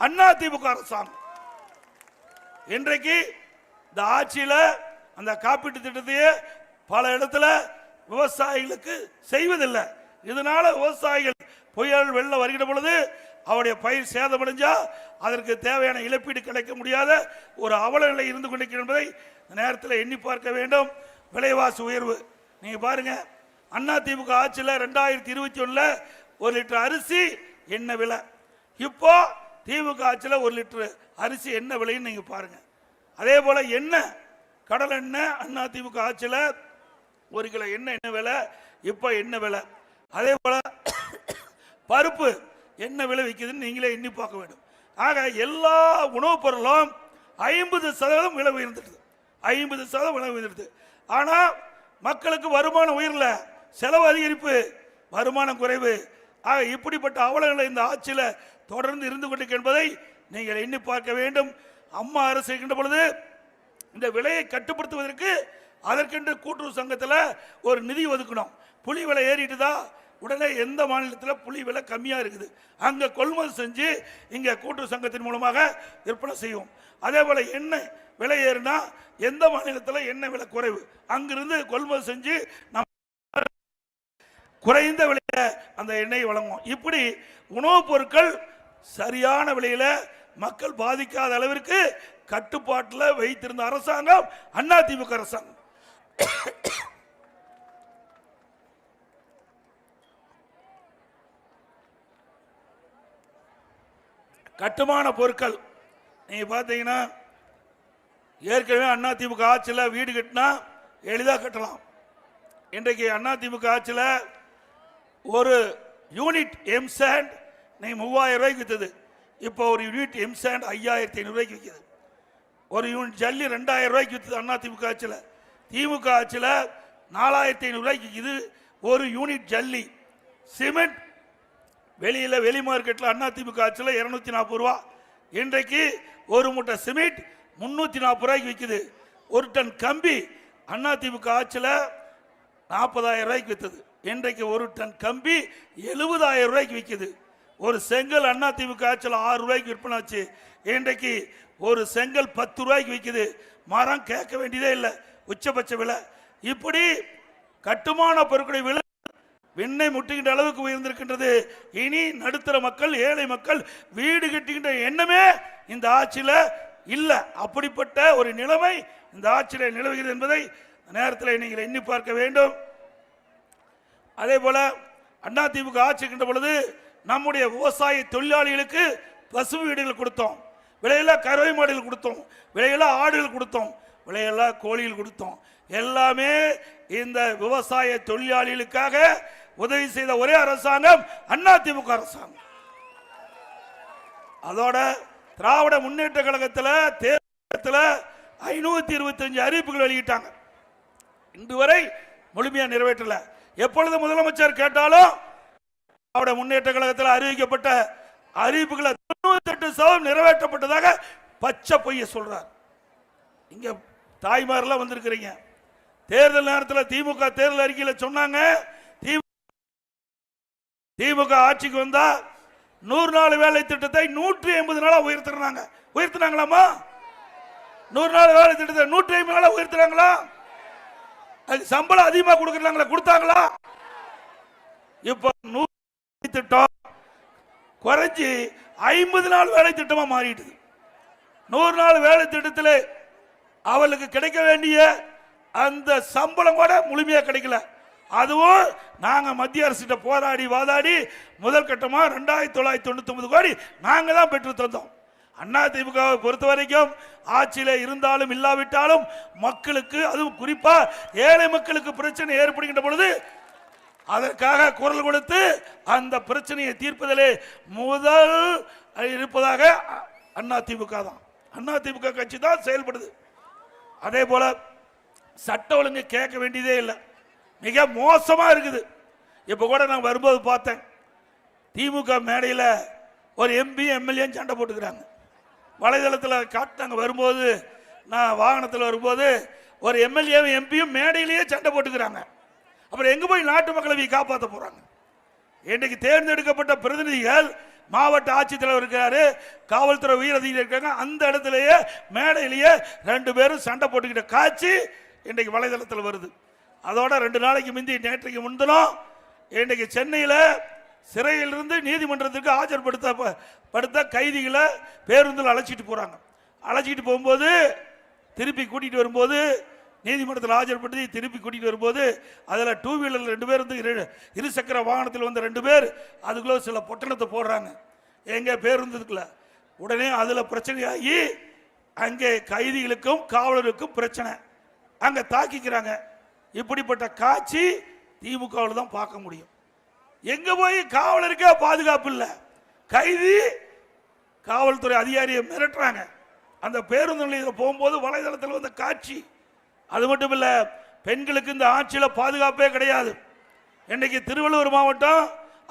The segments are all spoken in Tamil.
அண்ணா திமுக அரசாங்கம். இன்றைக்கு இந்த ஆட்சியில் அந்த காப்பீட்டு திட்டத்தையே பல இடத்துல விவசாயிகளுக்கு செய்வதில்லை. இதனால விவசாயிகள் புயல் வெள்ளம் வருகிற பொழுது அவருடைய பயிர் சேதமடைஞ்சா அதற்கு தேவையான இழப்பீடு கிடைக்க முடியாத ஒரு அவல நிலை இருந்து கொண்டிருக்கிறது என்பதை நேரத்தில் எண்ணி பார்க்க வேண்டும். விலைவாசி உயர்வு. நீங்கள் பாருங்க அண்ணா திமுக ஆட்சியில் ரெண்டாயிரத்தி இருபத்தி ஒன்றில் ஒரு லிட்டர் அரிசி என்ன விலை? இப்போ திமுக ஆட்சியில் ஒரு லிட்டரு அரிசி என்ன விலைன்னு நீங்கள் பாருங்க. அதே போல் எண்ணெய் கடல் எண்ணெய் அண்ணா திமுக ஆட்சியில் ஒரு கிலோ எண்ணெய் என்ன விலை? இப்போ என்ன விலை? அதே போல் பருப்பு என்ன விலை விற்குதுன்னு நீங்களே எண்ணி பார்க்க வேண்டும். ஆக எல்லா உணவுப் பொருளும் ஐம்பது சதவீதம் விலை உயர்ந்துடுது. ஐம்பது சதவீதம் விலை உயர்ந்துடுது. ஆனால் மக்களுக்கு வருமானம் உயரல செலவு அதிகரிப்பு வருமானம் குறைவு. ஆக இப்படிப்பட்ட அவலங்களை இந்த ஆட்சியில் தொடர்ந்து இருந்து கொண்டிருக்கின்றதை நீங்கள் எண்ணி பார்க்க வேண்டும். அம்மா அரசு இருக்கின்ற பொழுது இந்த விலையை கட்டுப்படுத்துவதற்கு அதற்கென்று கூட்டுறவு சங்கத்தில் ஒரு நிதி ஒதுக்கணும். புளி விலை ஏறிட்டுதா? உடனே எந்த மாநிலத்தில் புளி விலை கம்மியாக இருக்குது? அங்கே கொள்முதல் செஞ்சு இங்கே கூட்டுறவு சங்கத்தின் மூலமாக விற்பனை செய்வோம். அதே போல் எண்ணெய் விலை ஏறுனா எந்த மாநிலத்தில் எண்ணெய் விலை குறைவு? அங்கிருந்து கொள்முதல் செஞ்சு நம்ம குறைந்த விலையை அந்த எண்ணெய் வழங்குவோம். இப்படி உணவுப் பொருட்கள் சரியான விலையில மக்கள் பாதிக்காத அளவிற்கு கட்டுப்பாட்டில் வைத்திருந்த அரசாங்கம் அண்ணா திமுக அரசாங்கம். கட்டுமான பொருட்கள் நீங்க பார்த்தீங்கன்னா ஏற்கனவே அண்ணா திமுக ஆட்சியில் வீடு கட்டினா எளிதாக கட்டலாம். இன்றைக்கு அண்ணா திமுக ஆட்சியில் ஒரு யூனிட் எம்சாண்ட் நீ மூவாயிரம் ரூபாய்க்கு விற்றது இப்போ ஒரு யூனிட் எம்சாண்ட் ஐயாயிரத்தி ஐநூறுரூவாய்க்கு விற்கிது ஒரு யூனிட் ஜல்லி ரெண்டாயிரம் ரூபாய்க்கு விற்றது அண்ணா திமுக ஆட்சியில். திமுக ஆட்சியில் நாலாயிரத்தி ஐநூறுரூவாய்க்கு விற்கிது ஒரு யூனிட் ஜல்லி. சிமெண்ட் வெளியில் வெளி மார்க்கெட்டில் அண்ணா திமுக ஆட்சியில் இரநூத்தி நாற்பது ரூபா. இன்றைக்கு ஒரு மூட்டை சிமெண்ட் முந்நூற்றி நாற்பது ரூபாய்க்கு விற்கிது ஒரு டன் கம்பி அண்ணா திமுக ஆட்சியில் நாற்பதாயிரம் ரூபாய்க்கு விற்றுது இன்றைக்கு ஒரு டன் கம்பி எழுபதாயிரம் ரூபாய்க்கு விற்கிது ஒரு செங்கல் அண்ணா திமுக ஆட்சியில் ஆறு ரூபாய்க்கு விற்பனை ஆச்சு. இன்றைக்கு ஒரு செங்கல் பத்து ரூபாய்க்கு விற்கிது மரம் கேட்க வேண்டியதே இல்லை. உச்சபட்ச விலை. இப்படி கட்டுமான பொருட்களுடைய விலை விண்ணை முட்டுகின்ற அளவுக்கு உயர்ந்திருக்கின்றது. இனி நடுத்தர மக்கள் ஏழை மக்கள் வீடு கட்டுகின்ற எண்ணமே இந்த ஆட்சியில் இல்லை. அப்படிப்பட்ட ஒரு நிலைமை இந்த ஆட்சியில் நிலவுகிறது என்பதை நேரத்தில் நீங்கள் எண்ணி பார்க்க வேண்டும். அதே போல அண்ணா ஆட்சிக்கின்ற ஆட்சி பொழுது நம்முடைய விவசாய தொழிலாளிகளுக்கு பசு வீடுகள் கொடுத்தோம். விலையில்லா கறவை மாடுகள் கொடுத்தோம். விலையில்லா ஆடுகள் கொடுத்தோம். விலையில்லா கோழிகள் கொடுத்தோம். எல்லாமே இந்த விவசாய தொழிலாளிகளுக்காக உதவி செய்த ஒரே அரசாங்கம் அண்ணா திமுக அரசாங்கம். அதோட திராவிட முன்னேற்ற கழகத்தில் தேர்தலத்தில் ஐநூத்தி இருபத்தஞ்சு அறிவிப்புகள் வெளியிட்டாங்க. இன்று வரை முழுமையாக நிறைவேற்றல. எப்பொழுது முதலமைச்சர் கேட்டாலும் திராவிட முன்னேற்ற கழகத்தில் அறிவிக்கப்பட்ட அறிவிப்புகளை தொண்ணூத்தெட்டு சதவீதம் நிறைவேற்றப்பட்டதாக பச்சை பொய்ய சொல்றார். இங்க தாய்மாரெல்லாம் வந்திருக்கிறீங்க. தேர்தல் நேரத்தில் திமுக தேர்தல் அறிக்கையில் சொன்னாங்க. திமுக ஆட்சிக்கு வந்தா நூறு நாள் வேலை திட்டத்தை நூற்றி ஐம்பது நாளா உயர்த்தினாங்க. உயர்த்தினாங்களாமா நூறு நாள் வேலை திட்டத்தை நூற்றி ஐம்பது நாளா உயர்த்தினாங்களா? அதுக்கு சம்பளம் அதிகமா கொடுக்குறாங்களா கொடுத்தாங்களா? இப்போ நூறு திட்டம் குறைஞ்சி ஐம்பது நாள் வேலை திட்டமா மாறிடுது நூறு நாள் வேலை திட்டத்தில் அவளுக்கு கிடைக்க வேண்டிய அந்த சம்பளம் கூட முழுமையா கிடைக்கல. அதுவும் நாங்க மத்திய அரசிட்ட போராடி வாதாடி முதல் கட்டமாக ரெண்டாயிரத்தி தொள்ளாயிரத்தி தொண்ணூத்தி ஒன்பது கோடி நாங்க தான் பெற்று தந்தோம். அண்ணா திமுகவை பொறுத்த வரைக்கும் ஆட்சியில் இருந்தாலும் இல்லாவிட்டாலும் மக்களுக்கு அதுவும் குறிப்பாக ஏழை மக்களுக்கு பிரச்சனை ஏற்படுகின்ற பொழுது அதற்காக குரல் கொடுத்து அந்த பிரச்சனையை தீர்ப்பதிலே முதல் இருப்பதாக அண்ணா திமுக தான். அண்ணா திமுக கட்சி தான் செயல்படுது. அதே போல சட்ட ஒழுங்கு கேட்க வேண்டியதே இல்லை. மிக மோசமாக இருக்குது. இப்போ கூட நான் வரும்போது பார்த்தேன். திமுக மேடையில் ஒரு எம்பி எம்எல்ஏ சண்டை போட்டுக்கிறாங்க. வலைதளத்தில் காட்டினாங்க வரும்போது நான் வாகனத்தில் வரும்போது ஒரு எம்எல்ஏவும் எம்பியும் மேடையிலேயே சண்டை போட்டுக்கிறாங்க. அப்புறம் எங்க போய் நாட்டு மக்களை காப்பாற்ற போறாங்க? இன்றைக்கு தேர்ந்தெடுக்கப்பட்ட பிரதிநிதிகள் மாவட்ட ஆட்சித்தலைவர் இருக்கிறாரு காவல்துறை உயர் அதிகாரி இருக்காங்க. அந்த இடத்துலயே மேடையிலேயே ரெண்டு பேரும் சண்டை போட்டுக்கிட்ட காட்சி இன்றைக்கு வலைதளத்தில் வருது. அதோட ரெண்டு நாளைக்கு முந்தி நேற்றைக்கு முன்தினம் இன்றைக்கு சென்னையில் சிறையிலிருந்து நீதிமன்றத்துக்கு ஆஜர்படுத்த படுத்த கைதிகளை பேருந்தில் அழைச்சிட்டு போகிறாங்க அழைச்சிட்டு போகும்போது திருப்பி கூட்டிகிட்டு வரும்போது நீதிமன்றத்தில் ஆஜர்படுத்தி திருப்பி கூட்டிகிட்டு வரும்போது அதில் டூ வீலரில் ரெண்டு பேர் வந்து இரு- இருசக்கர வாகனத்தில் வந்த ரெண்டு பேர் அதுக்குள்ளே சில பொட்டணத்தை போடுறாங்க. எங்கே பேருந்துக்குள்ள உடனே அதில் பிரச்சனையாகி அங்கே கைதிகளுக்கும் காவலருக்கும் பிரச்சனை. அங்கே தாக்கிக்கிறாங்க. இப்படிப்பட்ட காட்சி திமுகவில் தான் பார்க்க முடியும். எங்கே போய் காவலருக்கே பாதுகாப்பு இல்லை. கைதி காவல்துறை அதிகாரியை மிரட்டுறாங்க. அந்த பேருந்து நிலையத்தில் போகும்போது வலைதளத்தில் வந்த காட்சி. அது மட்டும் இல்லை பெண்களுக்கு இந்த ஆட்சியில் பாதுகாப்பே கிடையாது. இன்னைக்கு திருவள்ளூர் மாவட்டம்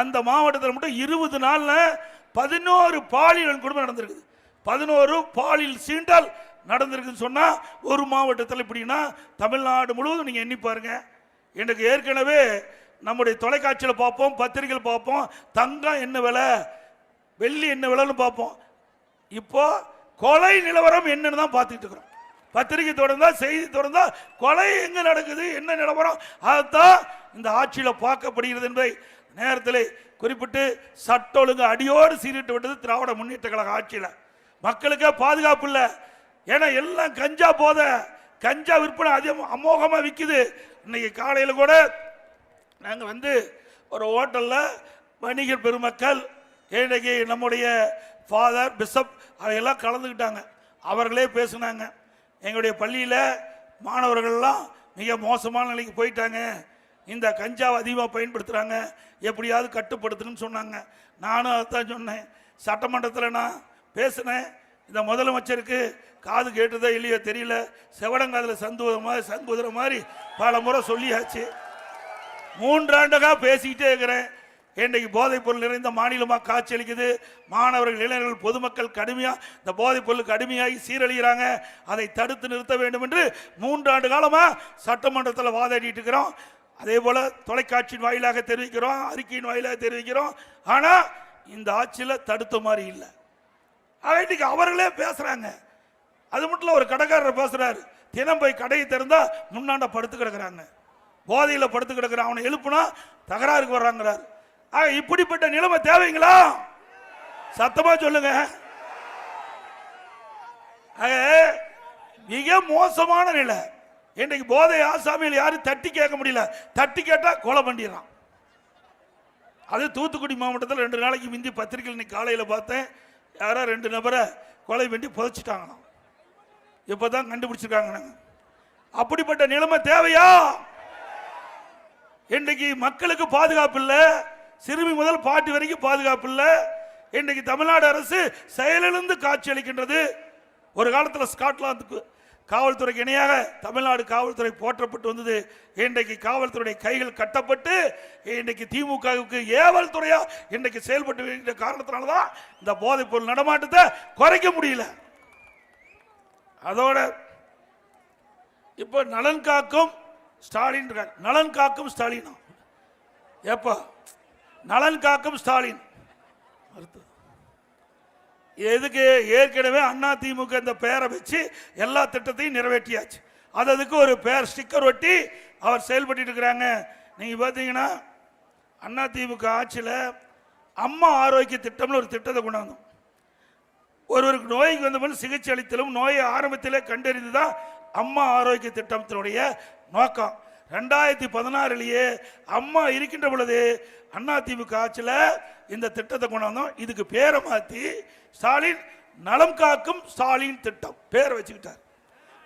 அந்த மாவட்டத்தில் மட்டும் இருபது நாளில் பதினோரு பாலியல் குடும்பம் நடந்திருக்குது. பதினோரு பாலியல் சீண்டல் நடந்திருக்குன்னு சொன்னால் ஒரு மாவட்டத்தில் இப்படின்னா தமிழ்நாடு முழுவதும் நீங்கள் எண்ணி பாருங்க. எனக்கு ஏற்கனவே நம்முடைய தொலைக்காட்சியில் பார்ப்போம் பத்திரிகையில் பார்ப்போம் தங்கம் என்ன விலை வெள்ளி என்ன விலைன்னு பார்ப்போம். இப்போ கொலை நிலவரம் என்னன்னு தான் பார்த்துட்டு இருக்கிறோம். பத்திரிகை தொடர்ந்தா செய்தி தொடர்ந்தா கொலை எங்க நடக்குது என்ன நிலவரம்? அதுதான் இந்த ஆட்சியில பார்க்கப்படுகிறது என்பதை நேரத்தில் குறிப்பிட்டு சட்ட ஒழுங்கு அடியோடு சீரிட்டு விட்டது திராவிட முன்னேற்ற கழக ஆட்சியில். மக்களுக்கே பாதுகாப்பு இல்லை. ஏன்னா எல்லாம் கஞ்சா போத. கஞ்சா விற்பனை அதிகம் அமோகமாக விற்கிது இன்னைக்கு காலையில் கூட நாங்கள் வந்து ஒரு ஹோட்டலில் வணிகர் பெருமக்கள் இன்னைக்கு நம்முடைய ஃபாதர் பிஷப் அவையெல்லாம் கலந்துக்கிட்டாங்க. அவர்களே பேசுனாங்க. எங்களுடைய பள்ளியில் மாணவர்கள்லாம் மிக மோசமான நிலைக்கு போயிட்டாங்க. இந்த கஞ்சாவை அதிகமாக பயன்படுத்துகிறாங்க எப்படியாவது கட்டுப்படுத்தணும்னு சொன்னாங்க. நானும் அதுதான் சொன்னேன். சட்டமன்றத்தில் நான் பேசினேன். இந்த முதலமைச்சருக்கு காது கேட்டதோ இல்லையோ தெரியல. செவடங்காதில் சந்துவத மாதிரி சங்குதுற மாதிரி பல முறை சொல்லியாச்சு. மூன்றாண்டுகா பேசிக்கிட்டே இருக்கிறேன். இன்றைக்கு போதைப் பொருள் நிறைந்த மாநிலமாக காட்சியளிக்குது. மாணவர்கள் இளைஞர்கள் பொதுமக்கள் கடுமையாக இந்த போதைப் பொருளுக்கு கடுமையாகி சீரழிகிறாங்க. அதை தடுத்து நிறுத்த வேண்டும் என்று மூன்றாண்டு காலமாக சட்டமன்றத்தில் வாதாடிட்டு இருக்கிறோம். அதே போல் தொலைக்காட்சியின் வாயிலாக தெரிவிக்கிறோம் அறிக்கையின் வாயிலாக தெரிவிக்கிறோம். ஆனால் இந்த ஆட்சியில் தடுத்த மாதிரி இல்லை. ஆனால் இன்றைக்கி அவர்களே பேசுகிறாங்க அது மட்டும் இல்லை ஒரு கடைக்காரர் பேசுகிறாரு தினம் போய் கடையை திறந்தால் முன்னாண்ட படுத்து கிடக்குறாங்க. போதையில் படுத்து கிடக்குறான். அவனை எழுப்புனா தகராறுக்கு வர்றாங்கிறார். இப்படிப்பட்ட நிலைமை தேவைங்களா? சத்தமா சொல்லுங்க. மிக மோசமான நிலை. இன்றைக்கு போதை ஆசாமியில் யாரும் தட்டி கேட்க முடியல. தட்டி கேட்டா கொலை பண்ணிடுறான். அது தூத்துக்குடி மாவட்டத்தில் ரெண்டு நாளைக்கு முந்தி பத்திரிகையில் இன்னைக்கு காலையில் பார்த்தேன். யாரோ ரெண்டு நபரை கொலை பண்ணி புதைச்சிட்டாங்களாம். இப்பதான் கண்டுபிடிச்சிருக்காங்க அப்படிப்பட்ட நிலைமை தேவையா? இன்றைக்கு மக்களுக்கு பாதுகாப்பு இல்லை. சிறுமி முதல் பாட்டு வரைக்கும் பாதுகாப்பு இல்லை. இன்றைக்கு தமிழ்நாடு அரசு செயலிழந்து காட்சி அளிக்கின்றது ஒரு காலத்தில் ஸ்காட்லாந்துக்கு காவல்துறைக்கு இணையாக தமிழ்நாடு காவல்துறை போற்றப்பட்டு வந்தது. இன்றைக்கு காவல்துறை கைகள் கட்டப்பட்டு இன்றைக்கு திமுகவுக்கு ஏவல் துறையா இன்றைக்கு செயல்பட்டு வருகின்ற காரணத்தினால தான் இந்த போதைப் பொருள் நடமாட்டத்தை குறைக்க முடியல. அதோட இப்போ நலன் காக்கும் ஸ்டாலின் நலன் காக்கும் ஸ்டாலினா. எப்போ? நலன் காக்கும் ஸ்டாலின். அடுத்து. எதுக்கு? ஏற்கனவே அண்ணா திமுக இந்த பெயரை வச்சு எல்லா திட்டத்தையும் நிறைவேற்றியாச்சு. அது அதுக்கு ஒரு பெயர் ஸ்டிக்கர் ஒட்டி அவர் செயல்பட்டு இருக்கிறாங்க. நீங்க பார்த்தீங்கன்னா அண்ணா திமுக ஆட்சியில் அம்மா ஆரோக்கிய திட்டம்னு ஒரு திட்டத்தை கொண்டு வந்தோம். ஒருவருக்கு நோய்க்கு வந்தபோது சிகிச்சை அளித்தலும் நோயை ஆரம்பத்திலே கண்டறிந்து தான் அம்மா ஆரோக்கிய திட்டத்தினுடைய நோக்கம். ரெண்டாயிரத்தி பதினாறுலயே அம்மா இருக்கின்ற பொழுது அண்ணா திமுக ஆட்சியில் இந்த திட்டத்தை கொண்டு வந்தோம். இதுக்கு பேரை மாற்றி ஸ்டாலின் நலம் காக்கும் ஸ்டாலின் திட்டம். பேரை வச்சுக்கிட்டார்.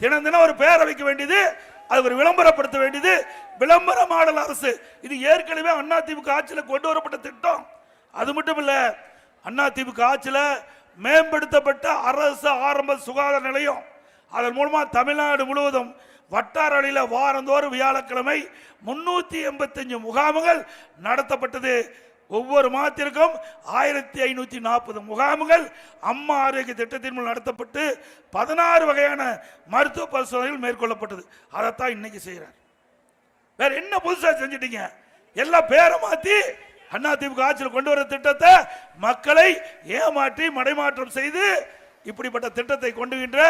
தினம் தினம் ஒரு பேரை வைக்க வேண்டியது அது ஒரு விளம்பரப்படுத்த வேண்டியது விளம்பர மாடல் அரசு. இது ஏற்கனவே அண்ணா திமுக ஆட்சியில் கொண்டு வரப்பட்ட திட்டம். அது மட்டும் இல்லை அண்ணா திமுக ஆட்சியில் மேம்படுத்தப்பட்ட அரசு ஆரம்ப சுகாதார நிலையம். அதன் மூலமாக தமிழ்நாடு முழுவதும் வட்டார அளவில் வாரந்தோறும் வியாழக்கிழமை முன்னூற்றி எண்பத்தஞ்சு முகாம்கள் நடத்தப்பட்டது. ஒவ்வொரு மாதத்திற்கும் ஆயிரத்தி ஐநூற்றி நாற்பது முகாம்கள் அம்மா ஆரோக்கிய திட்டத்தின் மூலம் நடத்தப்பட்டு பதினாறு வகையான மருத்துவ பரிசோதனைகள் மேற்கொள்ளப்பட்டது. அதைத்தான் இன்னைக்கு செய்கிறார் வேற என்ன புதுசாக செஞ்சிட்டீங்க? எல்லாம் பேரை மாற்றி அண்ணா திமுக ஆட்சியில் கொண்டு வர திட்டத்தை மக்களை ஏமாற்றி மடைமாற்றம் செய்து இப்படிப்பட்ட திட்டத்தை கொண்டுகின்ற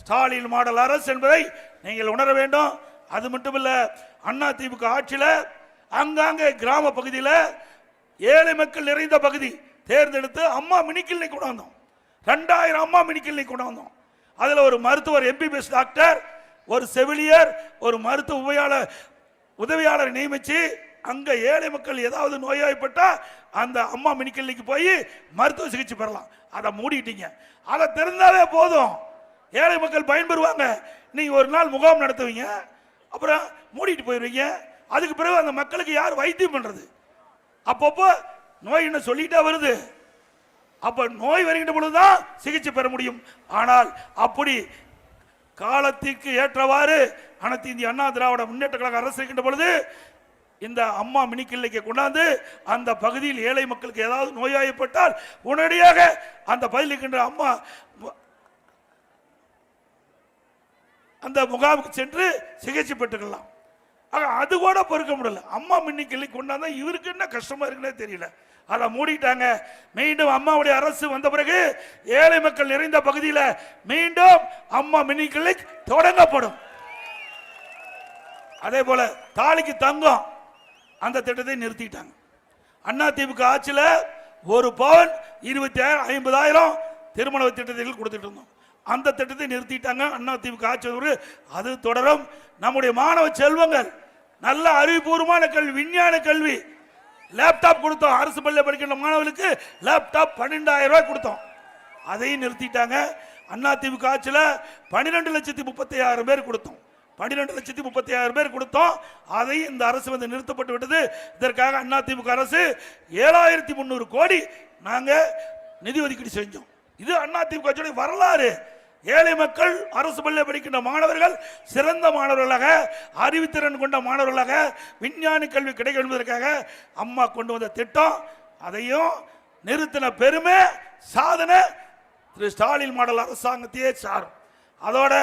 ஸ்டாலின் மாடல் அரசு என்பதை நீங்கள் உணர வேண்டும். அது மட்டுமல்ல அண்ணா திமுக ஆட்சியில் அங்காங்கே கிராம பகுதியில் ஏழை மக்கள் நிறைந்த பகுதி தேர்ந்தெடுத்து அம்மா மினி கொண்டு வந்தோம். ரெண்டாயிரம் அம்மா மினி கொண்டு வந்தோம். அதில் ஒரு மருத்துவர் எம்பிபிஎஸ் டாக்டர் ஒரு செவிலியர் ஒரு மருத்துவ உபையாளர் உதவியாளரை நியமித்து அங்கே ஏழை மக்கள் ஏதாவது நோயாய்ப்பட்டா அந்த அம்மா மினி போய் மருத்துவ சிகிச்சை பெறலாம். அதை மூடிட்டீங்க. அதை திறந்தாலே போதும். ஏழை மக்கள் பயன்பெறுவாங்க. நீங்கள் ஒரு நாள் முகாம் நடத்துவீங்க. அப்புறம் மூடிட்டு போயிடுவீங்க அதுக்கு பிறகு அந்த மக்களுக்கு யார் வைத்தியம் பண்ணுறது அப்பப்போ நோய் என்ன சொல்லிட்டா வருது. அப்போ நோய் வருகின்ற பொழுதுதான் சிகிச்சை பெற முடியும். ஆனால் அப்படி காலத்திற்கு ஏற்றவாறு அனைத்து இந்திய அண்ணா திராவிட முன்னேற்ற கழக அரசு இருக்கின்ற பொழுது இந்த அம்மா மினி கொண்டாந்து அந்த பகுதியில் ஏழை மக்களுக்கு ஏதாவது நோயாயப்பட்டால் உடனடியாக அந்த பகுதியில் இருக்கின்ற அம்மா அந்த முகாமுக்கு சென்று சிகிச்சை பெற்றுக்கலாம். ஆக அது கூட பொறுக்க முடியல. அம்மா மின்னி கொண்டாந்தா இவருக்கு என்ன கஷ்டமா இருக்குன்னே தெரியல. அதை மூடிட்டாங்க. மீண்டும் அம்மாவுடைய அரசு வந்த பிறகு ஏழை மக்கள் நிறைந்த பகுதியில் மீண்டும் அம்மா மினி தொடங்கப்படும். அதே போல தாலிக்கு தங்கம் அந்த திட்டத்தை நிறுத்திட்டாங்க. அண்ணா திமுக ஆட்சியில் ஒரு பவுன் இருபத்தி ஐம்பதாயிரம் திருமண திட்டத்தில் கொடுத்துட்டு இருந்தோம். அந்த திட்டத்தை நிறுத்திட்டாங்க. அண்ணா திமுக ஆட்சி ஒரு அது தொடரும். நம்முடைய மாணவ செல்வங்கள் நல்ல அறிவுபூர்வமான கல்வி விஞ்ஞான கல்வி. லேப்டாப் கொடுத்தோம். அரசு பள்ளியில் படிக்கின்ற மாணவர்களுக்கு லேப்டாப் பன்னெண்டாயிரம் ரூபாய் கொடுத்தோம். அதையும் நிறுத்திட்டாங்க. அண்ணா திமுக ஆட்சியில் பன்னிரெண்டு லட்சத்தி முப்பத்தி ஆயிரம் பேர் கொடுத்தோம். பன்னிரெண்டு லட்சத்தி முப்பத்தி ஆயிரம் பேர் கொடுத்தோம். அதையும் இந்த அரசு வந்து நிறுத்தப்பட்டு விட்டது. இதற்காக அண்ணா திமுக அரசு ஏழாயிரத்தி முந்நூறு கோடி நாங்கள் நிதி ஒதுக்கீடு செஞ்சோம். இது அண்ணா திமுக வரலாறு. ஏழை மக்கள் அரசு பள்ளியில் படிக்கின்ற மாணவர்கள் சிறந்த மாணவர்களாக அறிவுத்திறன் கொண்ட மாணவர்களாக விஞ்ஞானி கல்வி கிடைக்கும் என்பதற்காக அம்மா கொண்டு வந்த திட்டம். அதையும் நிறுத்தின பெருமை சாதனை திரு ஸ்டாலின் மாடல் அரசாங்கத்தையே சாரும். அதோட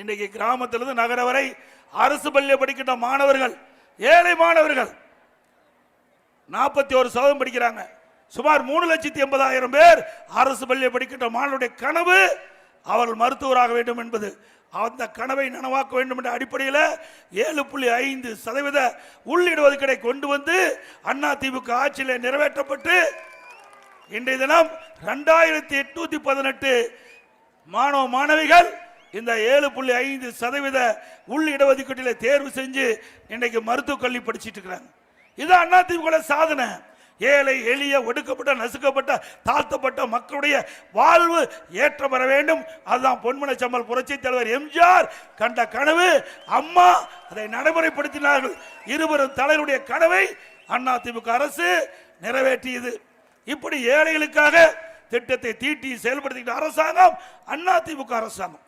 இன்றைக்கு கிராமத்திலிருந்து நகர வரை அரசு பள்ளியில் படிக்கின்ற மாணவர்கள் ஏழை மாணவர்கள் நாற்பத்தி ஒரு சதவீதம் படிக்கிறாங்க. சுமார் மூணு லட்சத்தி எண்பதாயிரம் பேர் அரசு பள்ளியில் படிக்கின்ற மாணவருடைய கனவு அவர்கள் மருத்துவராக வேண்டும் என்பது அந்த கனவை நனவாக்க வேண்டும் என்ற அடிப்படையில் ஏழு புள்ளி ஐந்து சதவீத உள்ளிட ஒதுக்கீடை கொண்டு வந்து அண்ணா திமுக ஆட்சியில் நிறைவேற்றப்பட்டு இன்றைய தினம் ரெண்டாயிரத்தி எட்நூத்தி பதினெட்டு மாணவ மாணவிகள் இந்த ஏழு புள்ளி ஐந்து சதவீத உள் இடஒதுக்கீட்டில் தேர்வு செஞ்சு இன்னைக்கு மருத்துவக் கல்வி படிச்சிட்டு இருக்கிறாங்க. இது அண்ணா திமுக சாதனை. ஏழை எளிய ஒடுக்கப்பட்ட நசுக்கப்பட்ட தாழ்த்தப்பட்ட மக்களுடைய வாழ்வு ஏற்ற பெற வேண்டும். அதுதான் பொன்மன புரட்சி தலைவர் எம்ஜிஆர் கண்ட கனவு. அம்மா அதை நடைமுறைப்படுத்தினார்கள். இருவரும் தலைவருடைய கனவை அண்ணா திமுக அரசு நிறைவேற்றியது. இப்படி ஏழைகளுக்காக திட்டத்தை தீட்டி செயல்படுத்துகின்ற அரசாங்கம் அண்ணா திமுக அரசாங்கம்.